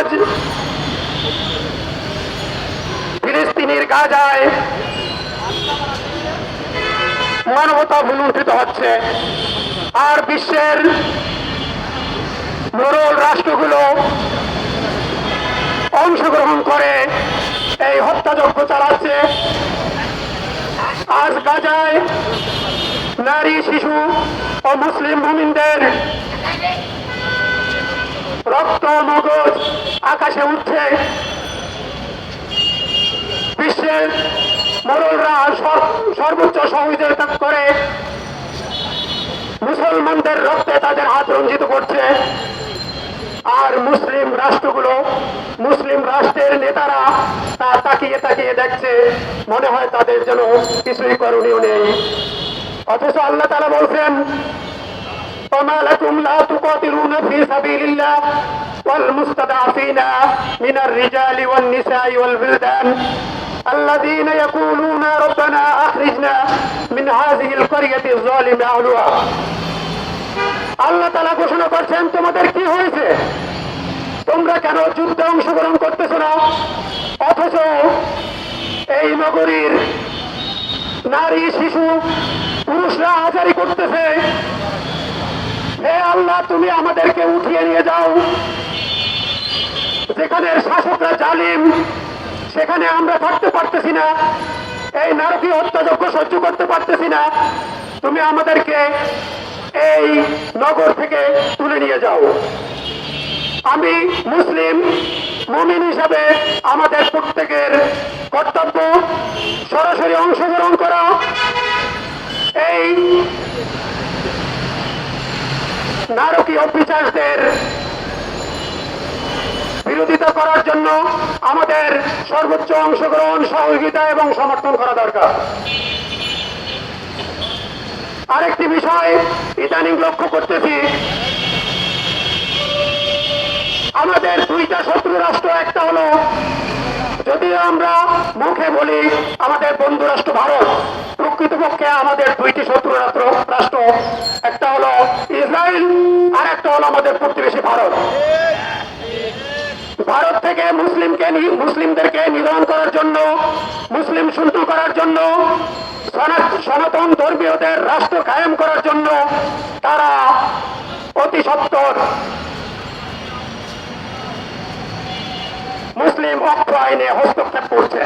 আজ ফিলিস্তিনির গাজায় মানবতা ভুলুণ্ঠিত হচ্ছে। আর বিশ্বের মোরল রাষ্ট্রগুলো অংশগ্রহণ করে এই হত্যাযজ্ঞ চালাচ্ছে। আজ গাজায় নারী, শিশু ও মুসলিম মুমিনদের রক্ত মগজ আকাশে উঠছে। বিশ্বের মোরলরা সর- সর্বোচ্চ সহযোগিতা করে। মুসলমানদের রক্তে তাদের হাত রঞ্জিত করছে। আর মুসলিম রাষ্ট্রগুলো, মুসলিম রাষ্ট্রের নেতারা তা তাকিয়ে তাকিয়ে দেখছে। মনে হয় তাদের যেন কিছুই করণীয় নেই। অথচ আল্লাহ তালা বলছেন وما لكم لا تقاتلون في سبيل الله والمستضعفين من الرجال والنساء والولدان الذين يقولون ربنا أخرجنا من هذه القرية الظالم أهلها আল্লাহ তালা ঘোষণা করছেন তোমাদের কি হয়েছে তোমরা কেন যুদ্ধে অংশগ্রহণ করতেছ না অথচ এই নগরীর নারী শিশু পুরুষরা আজারি করতেছে হে আল্লাহ, তুমি আমাদেরকে উঠিয়ে নিয়ে যাও। যেখানে শাসকরা জালিম, সেখানে আমরা থাকতে পারতেছি না। এই নারকীয় হত্যাযজ্ঞ সহ্য করতে পারতেছি না। তুমি আমাদেরকে এই নগর থেকে তুলে নিয়ে যাও। আমি মুসলিম, মুমিন হিসাবে আমাদের প্রত্যেকের কর্তব্য সরাসরি অংশগ্রহণ করা এই নারকীয় বিচারদের বিরোধিতা করার জন্য আমাদের সর্বোচ্চ অংশগ্রহণ, সহযোগিতা এবং সমর্থন করা দরকার। আরেকটি বিষয় ইদানিং লক্ষ্য করতেছি। আমাদের দুইটা শত্রু রাষ্ট্র, একটা হলো, যদিও আমরা মুখে বলি আমাদের বন্ধু রাষ্ট্র ভারত, প্রকৃতপক্ষে আমাদের দুইটি শত্রু রাষ্ট্র রাষ্ট্র, একটা হলো ইসরায়েল আর একটা হলো আমাদের প্রতিবেশী ভারত। ভারত থেকে মুসলিমকে মুসলিমদেরকে নিধন করার জন্য, মুসলিম শূন্য করার জন্য সনাতন ধর্মীয়দের রাষ্ট্র কায়েম করার জন্য তারা অতি সত্তর মুসলিম অক্ষ আইনে হস্তক্ষেপ করছে।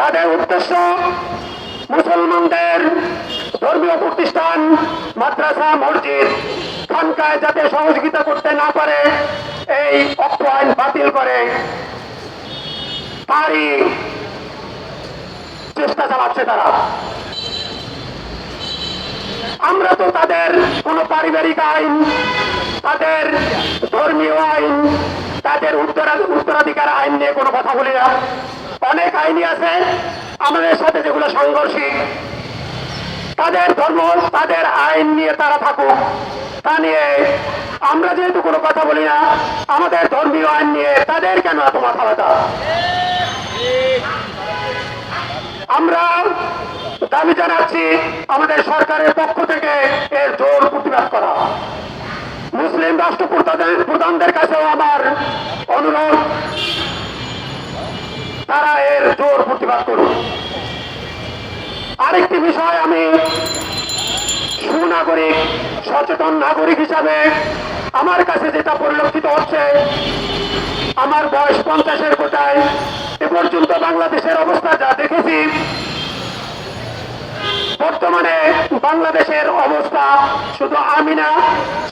তাদের উদ্দেশ্য মুসলমানদের ধর্মীয় প্রতিষ্ঠান, মাদ্রাসা, মসজিদ, খানকায় যাতে সহযোগিতা করতে না পারে, এই অক্ষ আইন বাতিল করে তারই চেষ্টা চালাচ্ছে তারা। আমরা তো তাদের কোন পারিবারিক আইন, তাদের ধর্মীয় আইন, তাদের উত্তরাধিকার আইন নিয়ে কোনো কথা বলি না। অনেক আইনই আছে, আমাদের সাথে যেগুলো সাংঘর্ষিক তাদের ধর্ম, তাদের আইন নিয়ে তারা থাকুক। তা নিয়ে আমরা যেহেতু কোনো কথা বলি না, আমাদের ধর্মীয় আইন নিয়ে তাদের কেন এত মাথা ব্যথা? আমরা দাবি জানাচ্ছি, আমাদের সরকারের পক্ষ থেকে এর জোর প্রতিবাদ করা। মুসলিম রাষ্ট্র প্রধানদের কাছেও আমার অনুরোধ, তারা এর জোর প্রতিবাদ করুন আরেকটি বিষয় আমি সুনাগরিক, সচেতন নাগরিক হিসাবে আমার কাছে যেটা পরিলক্ষিত হচ্ছে, আমার বয়স পঞ্চাশের কোটায়, এ পর্যন্ত বাংলাদেশের অবস্থা যা দেখেছি, বর্তমানে বাংলাদেশের অবস্থা শুধু আমি না,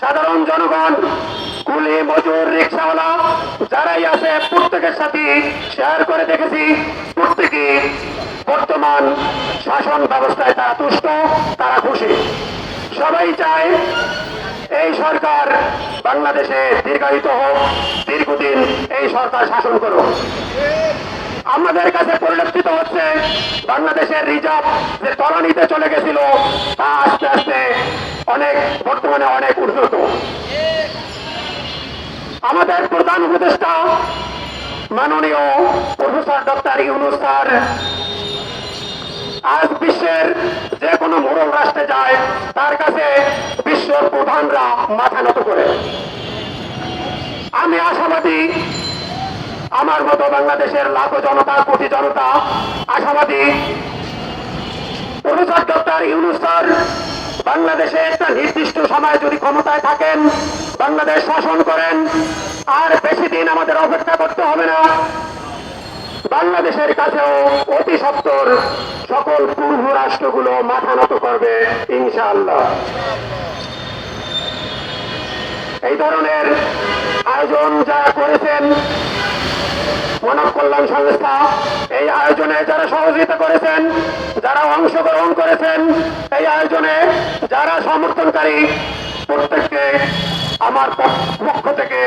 সাধারণ জনগণ, কুলি, মজুর, রিক্সাওয়ালা, যারাই আছে, প্রত্যেকের সাথে শেয়ার করে দেখেছি প্রত্যেকে বর্তমান শাসন ব্যবস্থায় তারা তুষ্ট, তারা খুশি। সবাই চায় এই সরকার বাংলাদেশে দীর্ঘায়িত হোক, দীর্ঘদিন এই সরকার শাসন করুক। আমাদের কাছে পরিলক্ষিত হচ্ছে, বাংলাদেশের রিজার্ভ যে তলানিতে চলে গেছিল, তা আস্তে আস্তে অনেক, বর্তমানে অনেক উন্নত আমাদের প্রধান উপদেষ্টা, মাননীয় প্রফেসর ডক্টর ইউনুস স্যার আজ বিশ্বের যে কোনো মোড়ল রাষ্ট্রে যায়, তার কাছে বিশ্বর প্রধানরা মাথা নত করে। আমি আশাবাদী, আমার মতো বাংলাদেশের লাখো জনতা, কোটি জনতা আশাবাদী প্রফেসর ডক্টর ইউনুস স্যার, বাংলাদেশে একটা নির্দিষ্ট সময় যদি ক্ষমতায় থাকেন, বাংলাদেশ শাসন করেন, আর বেশি দিন আমাদের অপেক্ষা করতে হবে না। বাংলাদেশের কাছেও অতি সত্তর সকল পূর্ব রাষ্ট্রগুলো মাথা নত করবে, ইনশাআল্লাহ। এই ধরনের আয়োজন যারা করেছেন, মানব কল্যাণ সংস্থা, এই আয়োজনে যারা সহযোগিতা করেছেন, যারা অংশগ্রহণ করেছেন, এই আয়োজনে যারা সমর্থনকারী, প্রত্যেককে আমার পক্ষ থেকে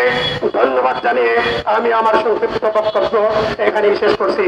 ধন্যবাদ জানিয়ে আমি আমার সংক্ষিপ্ত বক্তব্য এখানেই শেষ করছি।